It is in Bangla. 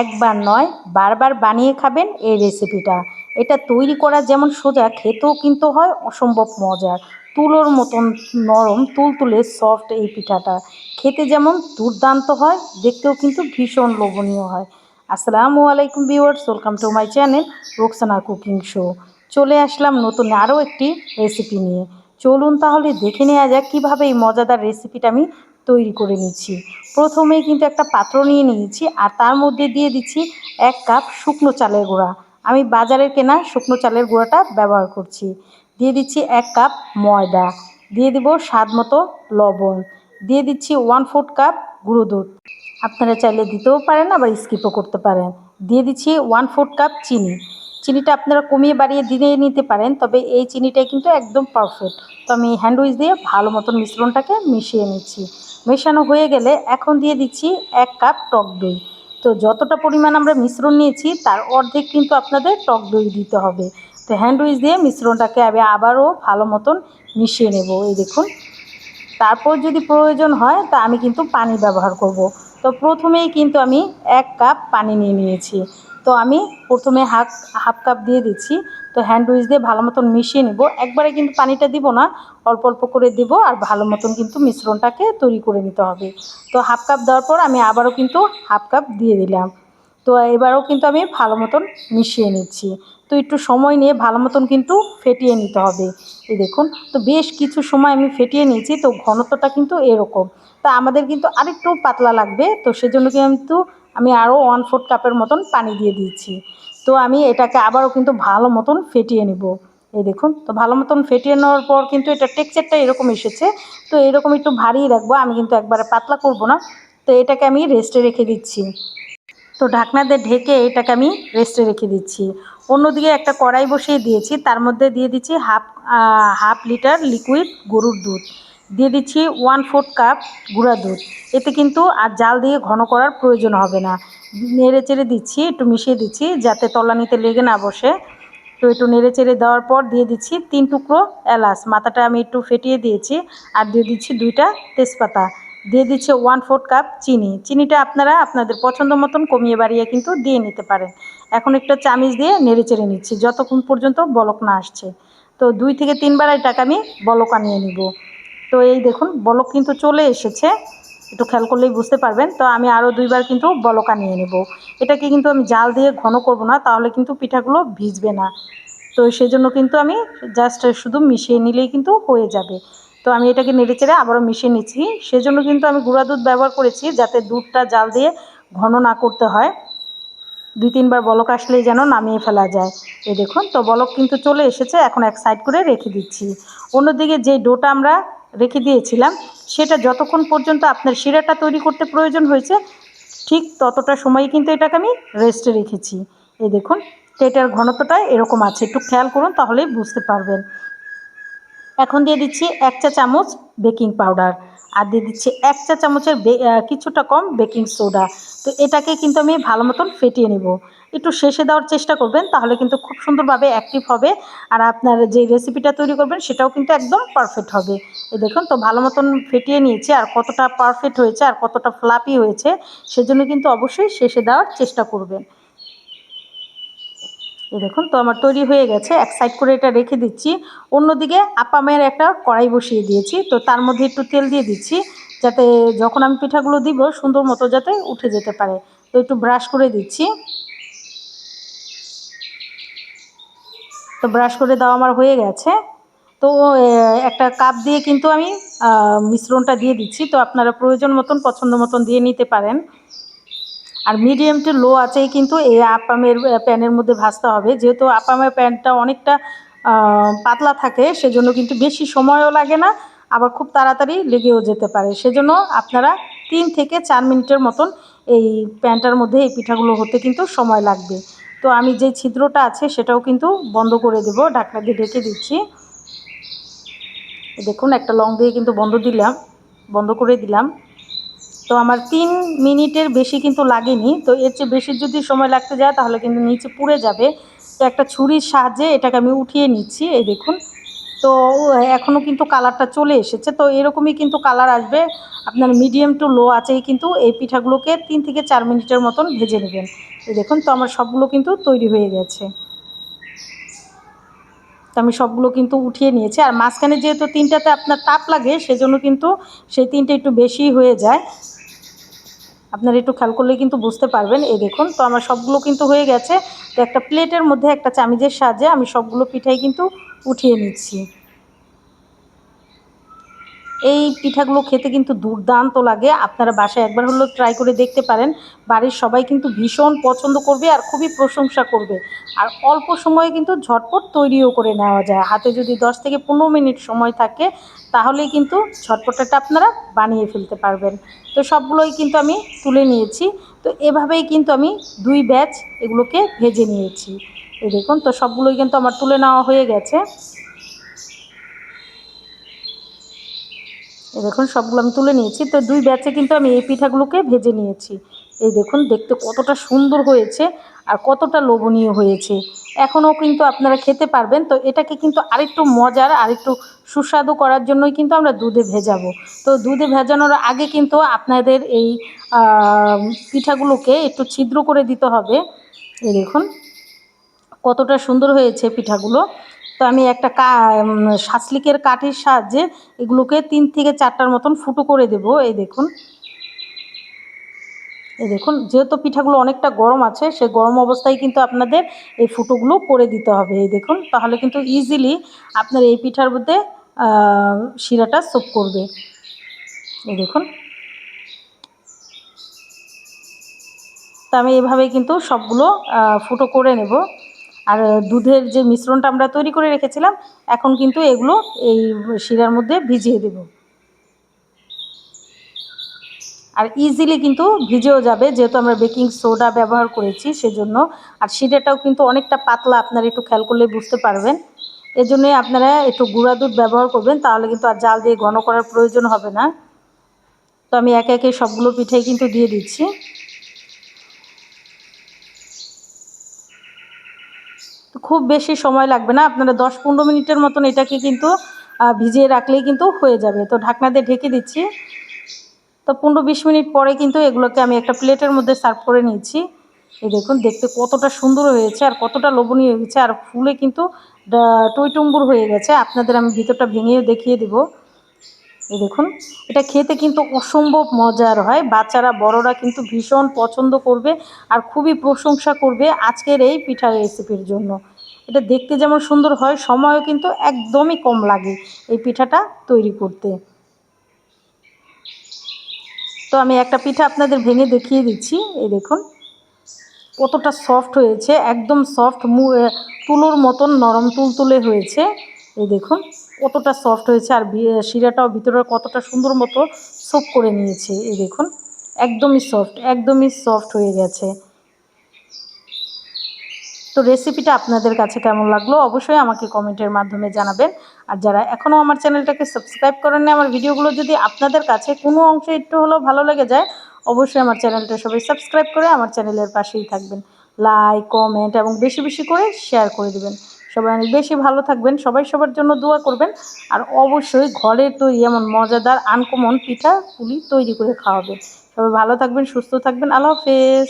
একবার নয়, বারবার বানিয়ে খাবেন এই রেসিপিটা এটা তৈরি করা যেমন সোজা, খেতেও কিন্তু হয় অসম্ভব মজার। তুলোর মতন নরম, তুলতুলে সফট এই পিঠাটা। খেতে যেমন দুর্দান্ত হয়, দেখতেও কিন্তু ভীষণ লোভনীয় হয়। আসসালামু আলাইকুম viewers welcome to my channel Roksana cooking show চলে আসলাম নতুন আরও একটি রেসিপি নিয়ে। চলুন তাহলে দেখে নেওয়া যাক কীভাবে এই মজাদার রেসিপিটা আমি তৈরি করে নিচ্ছি। প্রথমে কিন্তু একটা পাত্র নিয়ে নিয়েছি আর তার মধ্যে দিয়ে দিচ্ছি এক কাপ শুকনো চালের গুঁড়া। আমি বাজারের কেনা শুকনো চালের গুঁড়াটা ব্যবহার করছি। দিয়ে দিচ্ছি এক কাপ ময়দা। দিয়ে দিব স্বাদ মতো লবণ। দিয়ে দিচ্ছি ওয়ান ফোর্থ কাপ গুঁড়ো দুধ। আপনারা চাইলে দিতেও পারেন, আবার স্কিপও করতে পারেন। দিয়ে দিচ্ছি ওয়ান ফোর্থ কাপ চিনি। চিনিটা আপনারা কমিয়ে বাড়িয়ে দিয়ে নিতে পারেন, তবে এই চিনিটাই কিন্তু একদম পারফেক্ট তো আমি হ্যান্ডউইচ দিয়ে ভালো মতন মিশ্রণটাকে মিশিয়ে নিচ্ছি। মেশানো হয়ে গেলে এখন দিয়ে দিচ্ছি এক কাপ টক দই। তো যতটা পরিমাণ আমরা মিশ্রণ নিয়েছি, তার অর্ধেক কিন্তু আপনাদের টক দই দিতে হবে। তো হ্যান্ডউইচ দিয়ে মিশ্রণটাকে আমি আবারও ভালো মতন মিশিয়ে নেব, এই দেখুন। তারপর যদি প্রয়োজন হয়, তা আমি কিন্তু পানি ব্যবহার করব। তো প্রথমেই কিন্তু আমি এক কাপ পানি নিয়ে নিয়েছি। তো আমি প্রথমে হাফ হাফ কাপ দিয়ে দিচ্ছি। তো হ্যান্ড উইচ দিয়ে ভালো মতন মিশিয়ে নেব। একবারে কিন্তু পানিটা দিব না, অল্প অল্প করে দিব আর ভালো মতন কিন্তু মিশ্রণটাকে তৈরি করে নিতে হবে। তো হাফ কাপ দেওয়ার পর আমি আবারও কিন্তু হাফ কাপ দিয়ে দিলাম। তো এবারও কিন্তু আমি ভালো মতন মিশিয়ে নিচ্ছি। তো একটু সময় নিয়ে ভালো মতন কিন্তু ফেটিয়ে নিতে হবে। এই দেখুন, তো বেশ কিছু সময় আমি ফেটিয়ে নিয়েছি, তো ঘনত্বটা কিন্তু এরকম। তা আমাদের কিন্তু আরেকটু পাতলা লাগবে, তো সেজন্য কিন্তু আমি আরও ওয়ান ফোর্থ কাপের মতন পানি দিয়ে দিয়েছি। তো আমি এটাকে আবারও কিন্তু ভালো মতন ফেটিয়ে নেব। এই দেখুন, তো ভালো মতন ফেটিয়ে নেওয়ার পর কিন্তু এটা টেক্সচারটা এরকম এসেছে। তো এরকম একটু ভারী রাখব, আমি কিন্তু একবারে পাতলা করব না। তো এটাকে আমি রেস্টে রেখে দিচ্ছি। তো ঢাকনা দিয়ে ঢেকে এটাকে আমি রেস্টে রেখে দিচ্ছি। অন্যদিকে একটা কড়াই বসিয়ে দিয়েছি, তার মধ্যে দিয়ে দিচ্ছি হাফ হাফ লিটার লিকুইড গরুর দুধ। দিয়ে দিচ্ছি ওয়ান ফোর্থ কাপ গুঁড়া দুধ। এতে কিন্তু আর জাল দিয়ে ঘন করার প্রয়োজন হবে না। নেড়ে চেড়ে দিচ্ছি, একটু মিশিয়ে দিচ্ছি যাতে তলানিতে লেগে না বসে। তো একটু নেড়ে চেড়ে দেওয়ার পর দিয়ে দিচ্ছি তিন টুকরো এলাচ। মাথাটা আমি একটু ফেটিয়ে দিয়েছি আর দিয়ে দিচ্ছি দুইটা তেজপাতা। দিয়ে দিচ্ছে ওয়ান ফোর্থ কাপ চিনি। চিনিটা আপনারা আপনাদের পছন্দ মতন কমিয়ে বাড়িয়ে কিন্তু দিয়ে নিতে পারেন। এখন একটা চামিচ দিয়ে নেড়ে চেড়ে নিচ্ছি, যতক্ষণ পর্যন্ত বলক না আসছে। তো দুই থেকে তিনবার এটাকে আমি বলক আনিয়ে নিব। তো এই দেখুন, বলক কিন্তু চলে এসেছে। একটু খেয়াল করলেই বুঝতে পারবেন। তো আমি আরও দুইবার কিন্তু বলকা নিয়ে নেব। এটাকে কিন্তু আমি জাল দিয়ে ঘন করব না, তাহলে কিন্তু পিঠাগুলো ভিজবে না। তো সেই জন্য কিন্তু আমি জাস্ট শুধু মিশিয়ে নিলেই কিন্তু হয়ে যাবে। তো আমি এটাকে নেড়ে চেড়ে আবারও মিশিয়ে নিচ্ছি। সেজন্য কিন্তু আমি গুঁড়া দুধ ব্যবহার করেছি, যাতে দুধটা জাল দিয়ে ঘন না করতে হয়। দুই তিনবার বলক আসলেই যেন নামিয়ে ফেলা যায়। এই দেখুন, তো বলক কিন্তু চলে এসেছে। এখন এক সাইড করে রেখে দিচ্ছি। অন্যদিকে যে ডোটা আমরা রেখে দিয়েছিলাম, সেটা যতক্ষণ পর্যন্ত আপনার শিরাটা তৈরি করতে প্রয়োজন হয়েছে, ঠিক ততটা সময় কিন্তু এটাকে আমি রেস্টে রেখেছি। এই দেখুন তো এটার ঘনত্বটা এরকম আছে, একটু খেয়াল করুন তাহলেই বুঝতে পারবেন। এখন দিয়ে দিচ্ছি এক চা চামচ বেকিং পাউডার আর দিয়ে দিচ্ছি এক চা চামচের কিছুটা কম বেকিং সোডা তো এটাকে কিন্তু আমি ভালো মতন ফেটিয়ে নেব। একটু শেষে দেওয়ার চেষ্টা করবেন, তাহলে কিন্তু খুব সুন্দরভাবে অ্যাক্টিভ হবে। আর আপনার যে রেসিপিটা তৈরি করবেন, সেটাও কিন্তু একদম পারফেক্ট হবে। এ দেখুন তো, ভালো মতন ফেটিয়ে নিয়েছি, আর কতটা পারফেক্ট হয়েছে, আর কতটা ফ্লাপি হয়েছে, সেজন্য কিন্তু অবশ্যই শেষে দেওয়ার চেষ্টা করবেন। এই দেখুন তো, আমার তৈরি হয়ে গেছে, এক সাইড করে এটা রেখে দিচ্ছি। অন্যদিকে আপামের একটা কড়াই বসিয়ে দিয়েছি, তো তার মধ্যে একটু তেল দিয়ে দিচ্ছি, যাতে যখন আমি পিঠাগুলো দিব, সুন্দর মতো যাতে উঠে যেতে পারে। তো একটু ব্রাশ করে দিচ্ছি। তো ব্রাশ করে দেওয়া আমার হয়ে গেছে। তো একটা কাপ দিয়ে কিন্তু আমি মিশ্রণটা দিয়ে দিচ্ছি। তো আপনারা প্রয়োজন মতন, পছন্দ মতন দিয়ে নিতে পারেন। আর মিডিয়াম টু লো আছেই কিন্তু এই আপামের প্যানের মধ্যে ভাজতে হবে। যেহেতু আপামের প্যানটা অনেকটা পাতলা থাকে, সেজন্য কিন্তু বেশি সময়ও লাগে না, আবার খুব তাড়াতাড়ি লেগেও যেতে পারে। সেজন্য আপনারা তিন থেকে চার মিনিটের মতন এই প্যানটার মধ্যে এই পিঠাগুলো হতে কিন্তু সময় লাগবে। তো আমি যে ছিদ্রটা আছে সেটাও কিন্তু বন্ধ করে দেব, ঢাকনা দিয়ে ঢেকে দিচ্ছি। দেখুন, একটা লং দিয়ে কিন্তু বন্ধ দিলাম, বন্ধ করে দিলাম। তো আমার তিন মিনিটের বেশি কিন্তু লাগেনি, তো এর চেয়ে বেশি যদি সময় লাগতে যায় তাহলে কিন্তু নিচে পুড়ে যাবে। তো একটা ছুরির সাহায্যে এটাকে আমি উঠিয়ে নিচ্ছি, এই দেখুন। তো এখনও কিন্তু কালারটা চলে এসেছে। তো এরকমই কিন্তু কালার আসবে। আপনার মিডিয়াম টু লো আছেই কিন্তু এই পিঠাগুলোকে তিন থেকে চার মিনিটের মতন ভেজে নেবেন। দেখুন তো আমার সবগুলো কিন্তু তৈরি হয়ে গেছে। তো আমি সবগুলো কিন্তু উঠিয়ে নিয়েছি। আর মাঝখানে যেহেতু তিনটাতে আপনার তাপ লাগে, সেজন্য কিন্তু সেই তিনটে একটু বেশি হয়ে যায়। আপনারা একটু খেয়াল করলে কিন্তু বুঝতে পারবেন। এই দেখুন, তো আমার সবগুলো কিন্তু হয়ে গেছে। তো একটা প্লেটের মধ্যে একটা চামিজের সাহায্যে আমি সবগুলো পিঠাই কিন্তু উঠিয়ে নিচ্ছি। এই পিঠাগুলো খেতে কিন্তু দুর্দান্ত লাগে। আপনারা বাসায় একবার হলেও ট্রাই করে দেখতে পারেন। বাড়ির সবাই কিন্তু ভীষণ পছন্দ করবে আর খুবই প্রশংসা করবে। আর অল্প সময়ে কিন্তু ঝটপট তৈরিও করে নেওয়া যায়। হাতে যদি দশ থেকে পনেরো মিনিট সময় থাকে, তাহলেই কিন্তু ঝটপটাটা আপনারা বানিয়ে ফেলতে পারবেন। তো সবগুলোই কিন্তু আমি তুলে নিয়েছি। তো এভাবেই কিন্তু আমি দুই ব্যাচ এগুলোকে ভেজে নিয়েছি। এই দেখুন, তো সবগুলোই কিন্তু আমার তুলে নেওয়া হয়ে গেছে। এই দেখুন, সবগুলো আমি তুলে নিয়েছি। তো দুই ব্যাচে কিন্তু আমি এই পিঠাগুলোকে ভেজে নিয়েছি। এই দেখুন, দেখতে কতটা সুন্দর হয়েছে আর কতটা লোভনীয় হয়েছে। এখনও কিন্তু আপনারা খেতে পারবেন। তো এটাকে কিন্তু আরেকটু মজার, আরেকটু সুস্বাদু করার জন্যই কিন্তু আমরা দুধে ভেজাবো। তো দুধে ভেজানোর আগে কিন্তু আপনাদের এই পিঠাগুলোকে একটু ছিদ্র করে দিতে হবে। এই দেখুন, কতটা সুন্দর হয়েছে পিঠাগুলো। তো আমি একটা কা শাসলিকের কাঠির সাহায্যে এগুলোকে তিন থেকে চারটার মতন ফুটো করে দেব, এই দেখুন। এই দেখুন, যেহেতু পিঠাগুলো অনেকটা গরম আছে, সে গরম অবস্থায় কিন্তু আপনাদের এই ফুটোগুলো করে দিতে হবে, এই দেখুন। তাহলে কিন্তু ইজিলি আপনার এই পিঠার মধ্যে শিরাটা সোপ করবে, এই দেখুন। তা আমি এভাবে কিন্তু সবগুলো ফুটো করে নেব। আর দুধের যে মিশ্রণটা আমরা তৈরি করে রেখেছিলাম, এখন কিন্তু এগুলো এই শিরার মধ্যে ভিজিয়ে দেব। আর ইজিলি কিন্তু ভিজেও যাবে, যেহেতু আমরা বেকিং সোডা ব্যবহার করেছি সেজন্য। আর শিরাটাও কিন্তু অনেকটা পাতলা, আপনারা একটু খেয়াল করলে বুঝতে পারবেন। এজন্যই আপনারা একটু গুঁড়া দুধ ব্যবহার করবেন, তাহলে কিন্তু আর জাল দিয়ে ঘন করার প্রয়োজন হবে না। তো আমি একে একে সবগুলো পিঠাই কিন্তু দিয়ে দিচ্ছি। খুব বেশি সময় লাগবে না, আপনারা দশ পনেরো মিনিটের মতন এটাকে কিন্তু ভিজিয়ে রাখলেই কিন্তু হয়ে যাবে। তো ঢাকনা দিয়ে ঢেকে দিচ্ছি। তো পনেরো বিশ মিনিট পরে কিন্তু এগুলোকে আমি একটা প্লেটের মধ্যে সার্ভ করে নিয়েছি। এই দেখুন, দেখতে কতটা সুন্দর হয়েছে আর কতটা লোভনীয় হয়েছে। আর ফুলে কিন্তু টইটুম্বুর হয়ে গেছে। আপনাদের আমি ভিতরটা ভেঙেও দেখিয়ে দেবো। এই দেখুন, এটা খেতে কিন্তু অসম্ভব মজার হয়। বাচ্চারা, বড়রা কিন্তু ভীষণ পছন্দ করবে আর খুবই প্রশংসা করবে আজকের এই পিঠার রেসিপির জন্য। এটা দেখতে যেমন সুন্দর হয়, সময়ও কিন্তু একদমই কম লাগে এই পিঠাটা তৈরি করতে। তো আমি একটা পিঠা আপনাদের ভেঙে দেখিয়ে দিচ্ছি, এই দেখুন। কতটা সফট হয়েছে, একদম সফট তুলোর মতন নরম তুলতুলে হয়েছে, এই দেখুন। কতটা সফট হয়েছে আর শিরাটাও ভিতরে কতটা সুন্দর মতো সোপ করে নিয়েছে। এই দেখুন, একদমই সফট একদমই সফট হয়ে গেছে। তো রেসিপিটা আপনাদের কাছে কেমন লাগল অবশ্যই আমাকে কমেন্টের মাধ্যমে জানাবেন। আর যারা এখনও আমার চ্যানেলটাকে সাবস্ক্রাইব করেন না আমার ভিডিওগুলো যদি আপনাদের কাছে কোনো অংশে একটু হলেও ভালো লেগে যায়, অবশ্যই আমার চ্যানেলটা সবাই সাবস্ক্রাইব করে আমার চ্যানেলের পাশেই থাকবেন। লাইক কমেন্ট এবং বেশি বেশি করে শেয়ার করে দেবেন। সবাই অনেক বেশি ভালো থাকবেন, সবাই সবার জন্য দোয়া করবেন। আর অবশ্যই ঘরে তৈরি এমন মজাদার আনকমন পিঠা পুলি তৈরি করে খাওয়াবেন। সবাই ভালো থাকবেন, সুস্থ থাকবেন, আল্লাহ হাফেজ।